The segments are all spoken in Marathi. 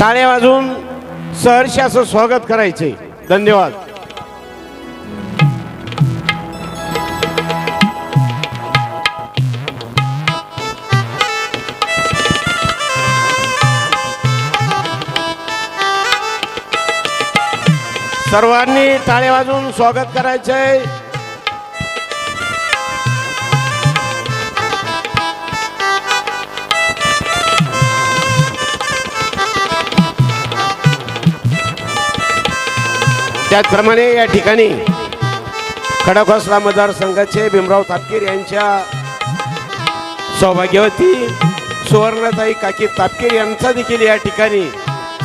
ताळे वाजून सहर्ष असं स्वागत करायचे. धन्यवाद. सर्वांनी ताळे वाजून स्वागत करायचंय. त्याचप्रमाणे या ठिकाणी खडकवासला मतदारसंघाचे भीमराव तापकीर यांच्या सौभाग्यवती सुवर्णताई काकी तापकीर यांचा देखील या ठिकाणी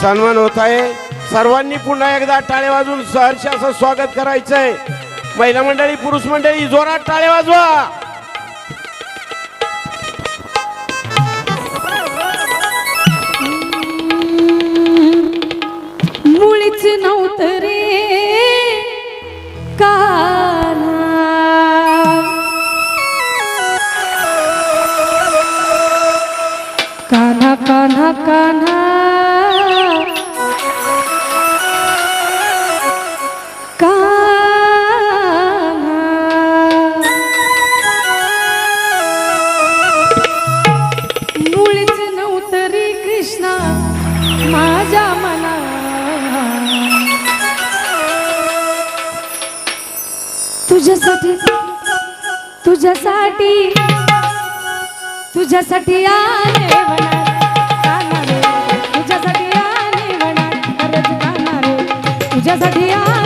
सन्मान होत आहे. सर्वांनी पुन्हा एकदा टाळे वाजून सहर्ष असं स्वागत करायचंय. महिला मंडळी पुरुष मंडळी जोरात टाळे वाजवा. मुळीच नव्हतं रे. कान्हा कान्हा. कृष्णा माझ्या मना तुझ्यासाठी तुझ्यासाठी तुझ्यासाठी आले O dia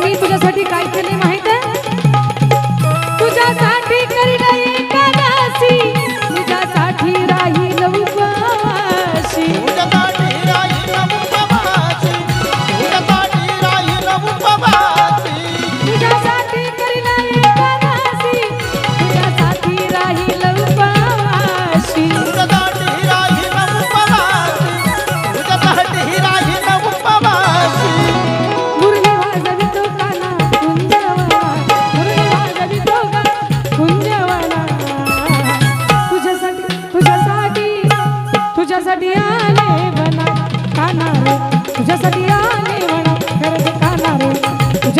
मी तुझ्यासाठी काय केले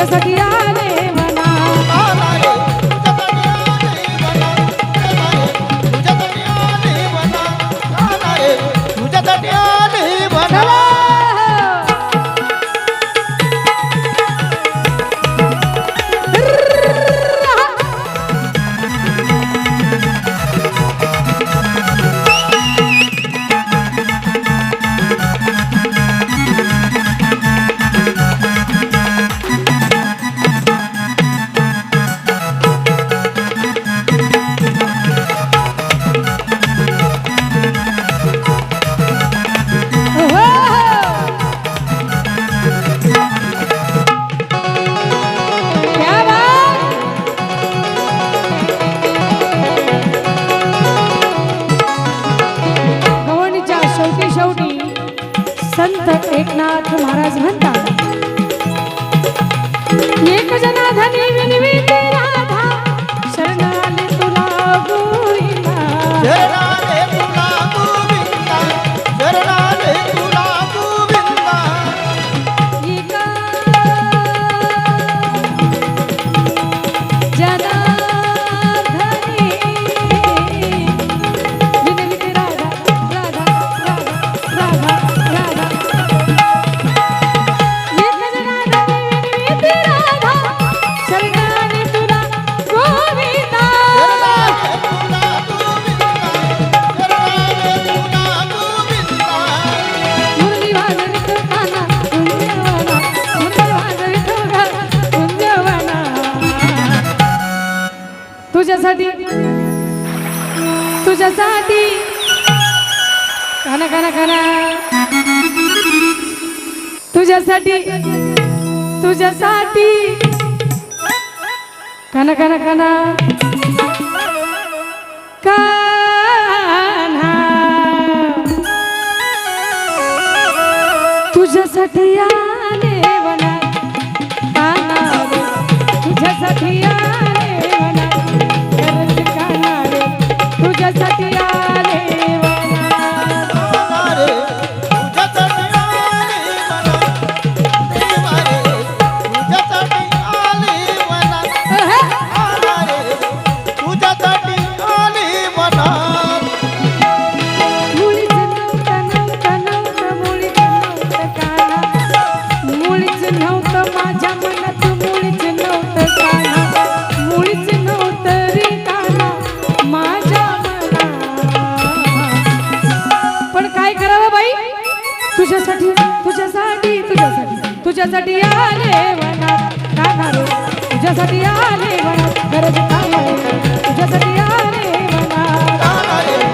Desde aquí hay sebentar. तुझ्यासाठी. खाना खाना खाना. तुझ्यासाठी तुझ्यासाठी. खाना खाना खाना. खाना. तुझ्यासाठी या तुझ्यासाठी तुझ्यासाठी तुझ्यासाठी तुझ्यासाठी आले वनात तुझ्यासाठी आले वनात गरज काय तुझ्यासाठी आले वनात